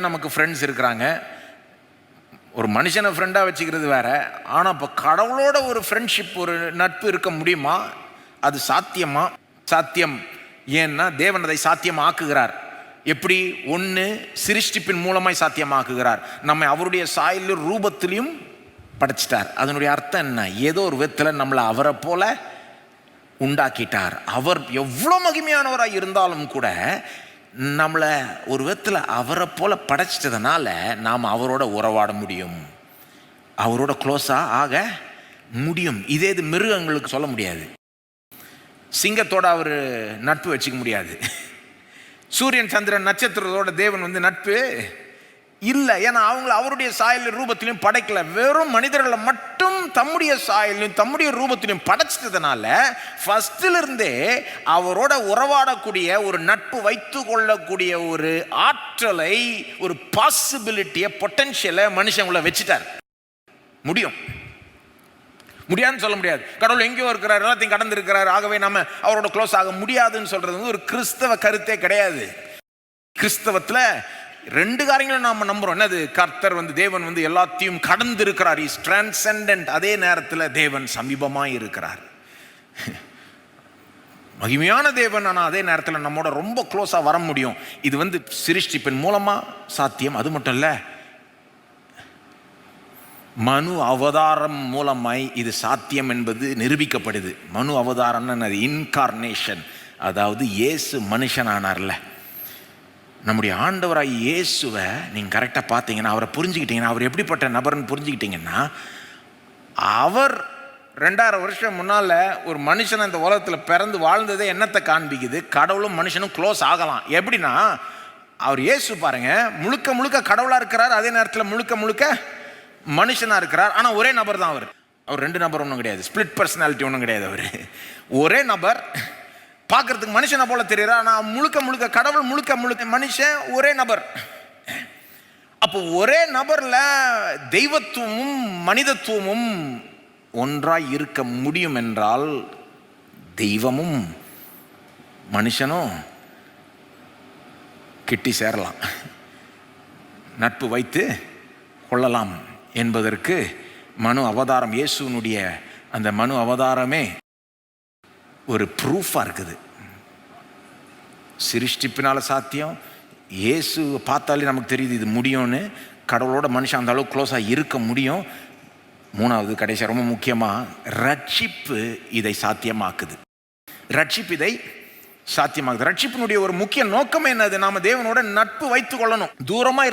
நமக்கு ஃப்ரெண்ட்ஸ் இருக்கிறாங்க. ஒரு மனுஷனை ஃப்ரெண்டாக வச்சுக்கிறது வேற. ஆனால் இப்போ கடவுளோட ஒரு ஃப்ரெண்ட்ஷிப் ஒரு நட்பு இருக்க முடியுமா? அது சாத்தியமா? சாத்தியம். ஏன்னா தேவன் அதை சாத்தியமாக்குகிறார். எப்படி? ஒன்று சிருஷ்டிப்பின் மூலமாய் சாத்தியமாக்குகிறார். நம்மை அவருடைய சாயலும் ரூபத்திலையும் படைச்சிட்டார். அதனுடைய அர்த்தம் என்ன? ஏதோ ஒரு விதத்தில் நம்மளை அவரை போல உண்டாக்கிட்டார். அவர் எவ்வளோ மகிமையானவராக இருந்தாலும் கூட நம்மளை ஒரு விதத்தில் அவரை போல் படைச்சிட்டதுனால நாம் அவரோட உறவாட முடியும். அவரோட க்ளோஸாக ஆக முடியும். இதே இது மிருகங்களுக்கு சொல்ல முடியாது. சிங்கத்தோட அவர் நட்பு வச்சுக்க முடியாது. சூரியன் சந்திரன் நட்சத்திரத்தோட தேவன் வந்து நட்பு இல்லை. ஏன்னா அவங்கள அவருடைய சாயல் ரூபத்திலையும் படைக்கல. வெறும் மனிதர்களை மட்டும் தம்முடைய சாயலையும் தம்முடைய ரூபத்திலையும் படைச்சிட்டதுனால ஃபர்ஸ்ட்ல இருந்தே அவரோட உறவாடக்கூடிய ஒரு நட்பு வைத்து கொள்ளக்கூடிய ஒரு ஆற்றலை ஒரு பாசிபிலிட்டியை பொட்டன்ஷியலை மனுஷங்களை வச்சுட்டார். முடியும். முடியாதுன்னு சொல்ல முடியாது. கடவுள் எங்கேயோ இருக்கிறார் எல்லாத்தையும் கடந்து இருக்கிறார் ஆகவே நம்ம அவரோட க்ளோஸ் ஆக முடியாதுன்னு சொல்றது வந்து ஒரு கிறிஸ்தவ கருத்தே கிடையாது. கிறிஸ்தவத்தில் ரெண்டு காரியங்களும் நாம நம்புறோம். என்னது? கர்த்தர் வந்து தேவன் வந்து எல்லாத்தையும் கடந்து இருக்கிறார் இஸ் டிரான்செண்டன்ட் அதே நேரத்தில் தேவன் சமீபமாக இருக்கிறார். மகிமையான தேவன் ஆனால் அதே நேரத்தில் நம்மோட ரொம்ப க்ளோஸாக வர முடியும். இது வந்து சிருஷ்டிப்பின் மூலமாக சாத்தியம். அது மட்டும் இல்லை மனு அவதாரம் மூலமாய் இது சாத்தியம் என்பது நிரூபிக்கப்படுது. மனு அவதாரம்னு அது இன்கார்னேஷன் அதாவது இயேசு மனுஷனானார்ல. நம்முடைய ஆண்டவராய் இயேசுவை நீங்கள் கரெக்டாக பார்த்தீங்கன்னா அவரை புரிஞ்சுக்கிட்டீங்கன்னா அவர் எப்படிப்பட்ட நபர்னு புரிஞ்சுக்கிட்டீங்கன்னா அவர் ரெண்டாயிரம் வருஷம் முன்னால் ஒரு மனுஷன் இந்த உலகத்தில் பிறந்து வாழ்ந்ததே என்னத்தை காண்பிக்குது? கடவுளும் மனுஷனும் க்ளோஸ் ஆகலாம். எப்படின்னா அவர் இயேசு பாருங்க முழுக்க முழுக்க கடவுளாக இருக்கிறார் அதே நேரத்தில் முழுக்க முழுக்க மனுஷனாக இருக்கிறார். ஆனால் ஒரே நபர் தான் அவர். அவர் ரெண்டு நபர் ஒன்றும் கிடையாது. ஸ்பிளிட் பர்சனாலிட்டி ஒன்றும் கிடையாது அவர். ஒரே நபர் பார்க்கறதுக்கு மனுஷனை போல தெரியுறார் நான் முழுக்க முழுக்க கடவுள் முழுக்க முழுக்க மனுஷன் ஒரே நபர். அப்போ ஒரே நபரில் தெய்வத்துவமும் மனிதத்துவமும் ஒன்றாக இருக்க முடியும் என்றால் தெய்வமும் மனுஷனும் கிட்டி சேரலாம். நட்பு வைத்து கொள்ளலாம் என்பதற்கு மனு அவதாரம் இயேசுனுடைய அந்த மனு அவதாரமே ஒரு ப்ரூஃபாக இருக்குது. சிருஷ்டிப்பினால் சாத்தியம். இயேசு பார்த்தாலே நமக்கு தெரியுது இது முடியும்னு. கடவுளோட மனுஷன் அந்த அளவுக்கு க்ளோஸாக இருக்க முடியும். மூணாவது கடைசி ரொம்ப முக்கியமாக ரட்சிப்பு இதை சாத்தியமாக்குது. ரட்சிப்பு இதை சாத்தியமாகுது ரட்சிப்பினுடைய ஒரு முக்கிய நோக்கம் என்னது? நாம தேவனோட நட்பு வைத்துக் கொள்ளணும். தூரமாக